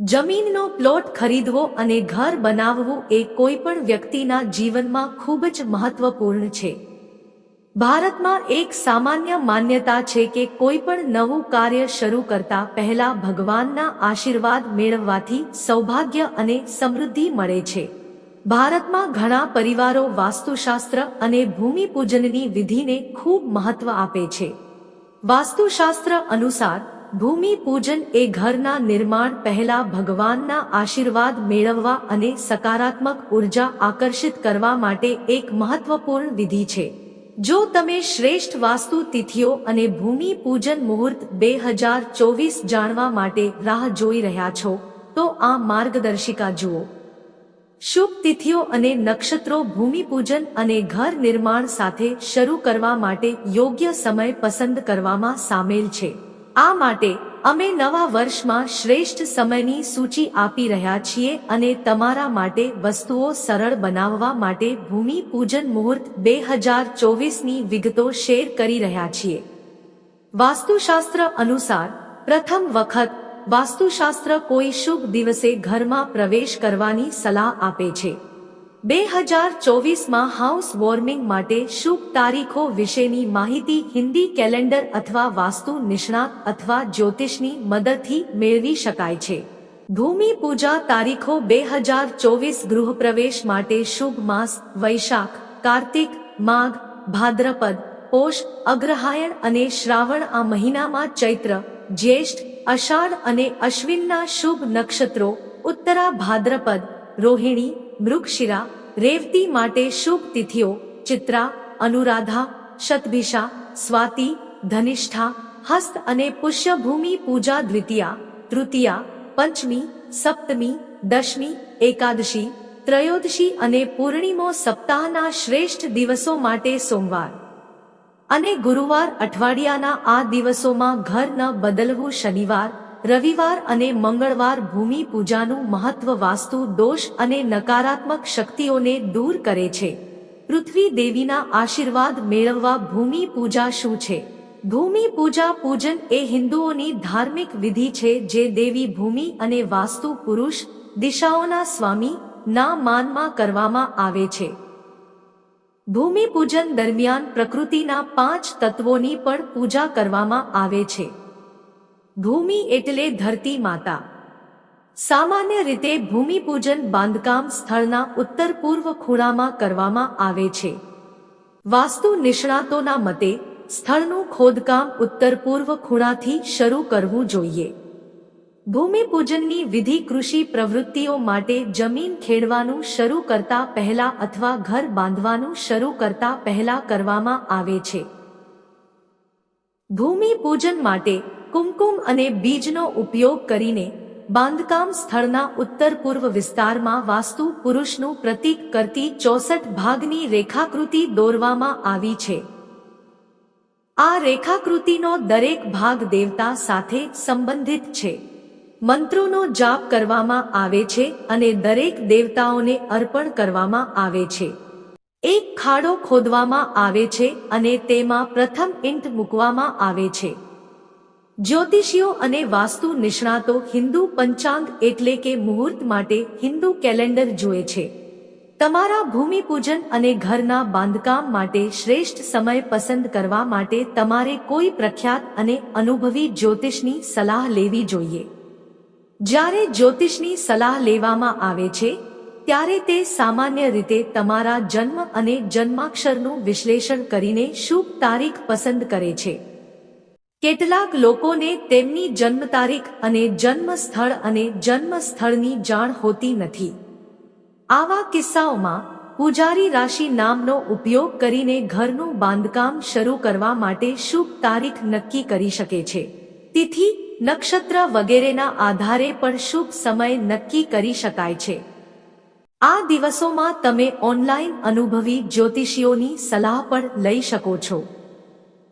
જમીનનો પ્લોટ ખરીદવો અને ઘર બનાવવું એ કોઈ પણ વ્યક્તિના જીવનમાં ખૂબ જ મહત્વપૂર્ણ છે. ભારતમાં એક સામાન્ય માન્યતા છે કે કોઈ પણ નવું કાર્ય શરૂ કરતા પહેલા ભગવાનના આશીર્વાદ મેળવવાથી સૌભાગ્ય અને સમૃદ્ધિ મળે છે. ભારતમાં ઘણા પરિવારો વાસ્તુશાસ્ત્ર અને ભૂમિપૂજનની વિધિને ખૂબ મહત્વ આપે છે. વાસ્તુશાસ્ત્ર અનુસાર ભૂમિ પૂજન એ ઘરના નિર્માણ પહેલા ભગવાનના આશીર્વાદ મેળવવા અને સકારાત્મક ઊર્જા આકર્ષિત કરવા માટે એક મહત્વપૂર્ણ વિધિ છે. જો તમે શ્રેષ્ઠ વાસ્તુ તિથિઓ અને ભૂમિ પૂજન મુહૂર્ત બે હજાર ચોવીસ જાણવા માટે રાહ જોઈ રહ્યા છો, તો આ માર્ગદર્શિકા જુઓ. શુભ તિથિઓ અને નક્ષત્રો ભૂમિપૂજન અને ઘર નિર્માણ સાથે શરૂ કરવા માટે યોગ્ય સમય પસંદ કરવામાં સામેલ છે. આ માટે અમે નવા વર્ષમાં શ્રેષ્ઠ સમયની સૂચિ આપી રહ્યા છીએ અને તમારા માટે વસ્તુઓ સરળ બનાવવા માટે ભૂમિપૂજન મુહૂર્ત બે હજાર ચોવીસની વિગતો શેર કરી રહ્યા છીએ. વાસ્તુશાસ્ત્ર અનુસાર, પ્રથમ વખત, વાસ્તુશાસ્ત્ર કોઈ શુભ દિવસે ઘરમાં પ્રવેશ કરવાની સલાહ આપે છે. બે હજાર ચોવીસમાં હાઉસ વોર્મિંગ માટે શુભ તારીખો વિશેની માહિતી હિન્દી કેલેન્ડર અથવા વાસ્તુ નિષ્ણાત અથવા જ્યોતિષની મદદથી મેળવી શકાય છે. ભૂમિ પૂજા તારીખો બે હજાર ચોવીસ ગૃહપ્રવેશ માટે શુભ માસ, વૈશાખ, કાર્તિક, માઘ, ભાદ્રપદ, પોષ, અગ્રહાયણ અને શ્રાવણ આ મહિનામાં ચૈત્ર, જ્યેષ્ઠ, અષાઢ અને અશ્વિનના શુભ નક્ષત્રો, ઉત્તરા ભાદ્રપદ, રોહિણી મૃગશિરા, રેવતી માટે શુભ તિથિઓ, ચિત્રા, અનુરાધા શતભિષા સ્વાતિ, ધનિષ્ઠા, હસ્ત અને પુષ્યભૂમિ પૂજા દ્વિતીયા, તૃતીયા, પંચમી, સપ્તમી, દશમી, એકાદશી, ત્રયોદશી અને પૂર્ણિમો સપ્તાહના શ્રેષ્ઠ દિવસો માટે સોમવાર. અને ગુરુવાર અઠવાડિયાના આ દિવસોમાં ઘર ન બદલવું શનિવાર રવિવાર અને મંગળવાર ભૂમિ પૂજાનું મહત્વ વાસ્તુ, દોષ અને નકારાત્મક શક્તિઓને દૂર કરે છે. પૃથ્વી દેવીના આશીર્વાદ મેળવવા ભૂમિ પૂજા શું છે? ભૂમિ પૂજા પૂજન એ હિન્દુઓની ધાર્મિક વિધિ છે જે દેવી ભૂમિ અને વાસ્તુ પુરુષ, દિશાઓના સ્વામી, ના માનમાં કરવામાં આવે છે. ભૂમિ પૂજન દરમિયાન પ્રકૃતિના પાંચ તત્વોની પણ પૂજા કરવામાં આવે છે. ભૂમિ એટલે ધરતી માતા. સામાન્ય રીતે ભૂમિપૂજન બાંધકામ સ્થળના ઉત્તર પૂર્વ ખૂણામાં કરવામાં આવે છે. વાસ્તુ નિષ્ણાતોના મતે, સ્થળનું ખોદકામ ઉત્તર પૂર્વ ખૂણાથી શરૂ કરવું જોઈએ. ભૂમિપૂજનની વિધિ કૃષિ પ્રવૃત્તિઓ માટે જમીન ખેડવાનું શરૂ કરતા પહેલા અથવા ઘર બાંધવાનું શરૂ કરતા પહેલા કરવામાં આવે છે. ભૂમિ પૂજન માટે કુમકુમ અને બીજનો ઉપયોગ કરીને બાંધકામ સ્થળના ઉત્તર પૂર્વ વિસ્તારમાં વાસ્તુ પુરુષનું પ્રતીક કરતી ચોસઠ ભાગની રેખાકૃતિ દોરવામાં આવી છે. આ રેખાકૃતિનો દરેક ભાગ દેવતા સાથે સંબંધિત છે. મંત્રોનો જાપ કરવામાં આવે છે અને દરેક દેવતાઓને અર્પણ કરવામાં આવે છે. એક ખાડો ખોદવામાં આવે છે અને તેમાં પ્રથમ ઈંટ મૂકવામાં આવે છે. જ્યોતિષીઓ અને વાસ્તુ નિષ્ણાતો હિન્દુ પંચાંગ એટલે કે મુહૂર્ત માટે હિન્દુ કેલેન્ડર જુએ છે. તમારા ભૂમિપૂજન અને ઘરના બાંધકામ માટે શ્રેષ્ઠ સમય પસંદ કરવા માટે તમારે કોઈ પ્રખ્યાત અને અનુભવી જ્યોતિષની સલાહ લેવી જોઈએ. જ્યારે જ્યોતિષની સલાહ લેવામાં આવે છે, ત્યારે તે સામાન્ય રીતે તમારા જન્મ અને જન્માક્ષરનું વિશ્લેષણ કરીને શુભ તારીખ પસંદ કરે છે. કેટલાક લોકોને તેમની જન્મ તારીખ અને જન્મ સ્થળ અને જન્મ સ્થળની જાણ હોતી નથી. આવા કિસ્સાઓમાં પૂજારી રાશિ નામનો ઉપયોગ કરીને ઘરનું બાંધકામ શરૂ કરવા માટે શુભ તારીખ નક્કી કરી શકે છે. તિથિ, નક્ષત્ર વગેરેના આધારે પણ શુભ સમય નક્કી કરી શકાય છે. આ દિવસોમાં તમે ઓનલાઈન અનુભવી જ્યોતિષીઓની સલાહ પણ લઈ શકો છો.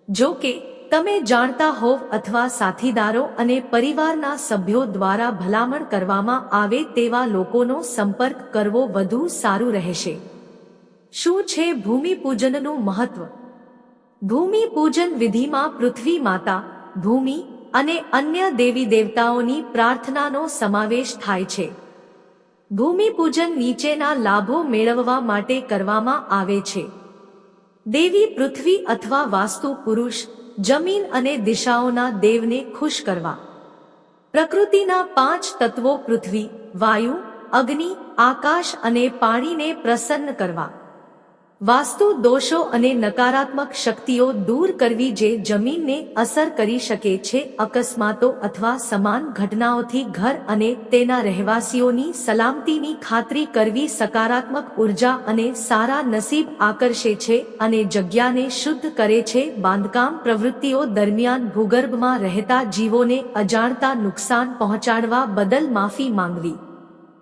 જો કે તમે જાણતા હોવ અથવા સાથીદારો અને પરિવારના સભ્યો દ્વારા ભલામણ કરવામાં આવે તેવા લોકોનો સંપર્ક કરવો વધુ સારું રહેશે. શું છે ભૂમિપૂજનનું મહત્વ? ભૂમિપૂજન વિધિમાં પૃથ્વી માતા, ભૂમિ અને અન્ય દેવી દેવતાઓની પ્રાર્થનાનો સમાવેશ થાય છે. ભૂમિપૂજન નીચેના લાભો મેળવવા માટે કરવામાં આવે છે. દેવી પૃથ્વી અથવા વાસ્તુ પુરુષ જમીન અને દિશાઓના દેવને ખુશ કરવા. પ્રકૃતિના પાંચ તત્વો પૃથ્વી, વાયુ, અગ્નિ, આકાશ અને પાણીને પ્રસન્ન કરવા. વાસ્તુ દોષો અને નકારાત્મક શક્તિઓ દૂર કરવી જે જમીનને અસર કરી શકે છે, અકસ્માતો અથવા સમાન ઘટનાઓથી ઘર અને તેના રહેવાસીઓની સલામતીની ખાતરી કરવી સકારાત્મક ઊર્જા અને સારા નસીબ આકર્ષે છે અને જગ્યાને શુદ્ધ કરે છે. બાંધકામ પ્રવૃત્તિઓ દરમિયાન ભૂગર્ભમાં રહેતા જીવોને અજાણતા નુકસાન પહોંચાડવા બદલ માફી માંગવી.